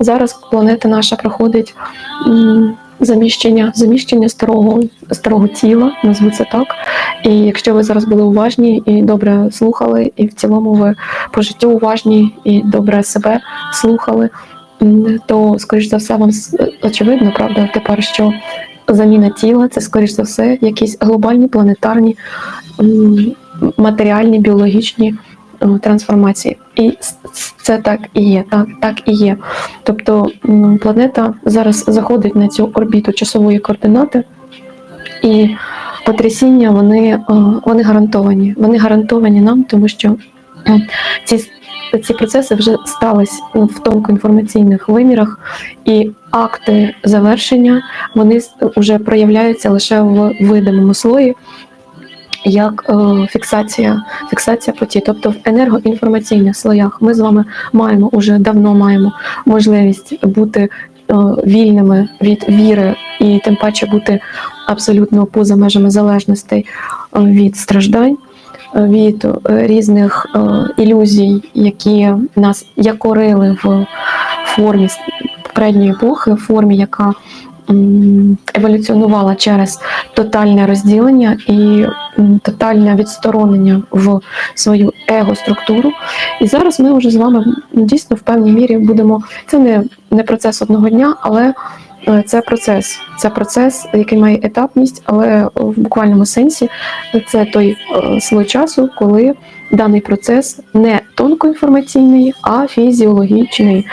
Зараз планета наша проходить заміщення, заміщення старого, старого тіла, назву це так. І якщо ви зараз були уважні і добре слухали, і в цілому ви по життю уважні і добре себе слухали, то, скоріш за все, вам очевидно, правда, тепер, що заміна тіла це, скоріш за все, якісь глобальні планетарні матеріальні, біологічні трансформації. І це так і є. Так, так і є. Тобто планета зараз заходить на цю орбіту часової координати, і потрясіння вони, е, вони гарантовані. Вони гарантовані нам, тому що е, ці, ці процеси вже стались в тонкоінформаційних вимірах, і акти завершення вони вже проявляються лише в видимому слої. Як е, фіксація, фіксація поті, тобто в енергоінформаційних слоях ми з вами маємо уже давно маємо можливість бути е, вільними від віри і тим паче бути абсолютно поза межами залежностей е, від страждань, е, від е, різних е, ілюзій, які нас якорили в формі попередньої епохи, в формі, яка м, еволюціонувала через тотальне розділення і тотальне відсторонення в свою его-структуру. І зараз ми вже з вами дійсно в певній мірі будемо. Це не, не процес одного дня, але е, це процес. Це процес, який має етапність, але в буквальному сенсі це той е, слой часу, коли даний процес не тонкоінформаційний, а фізіологічний.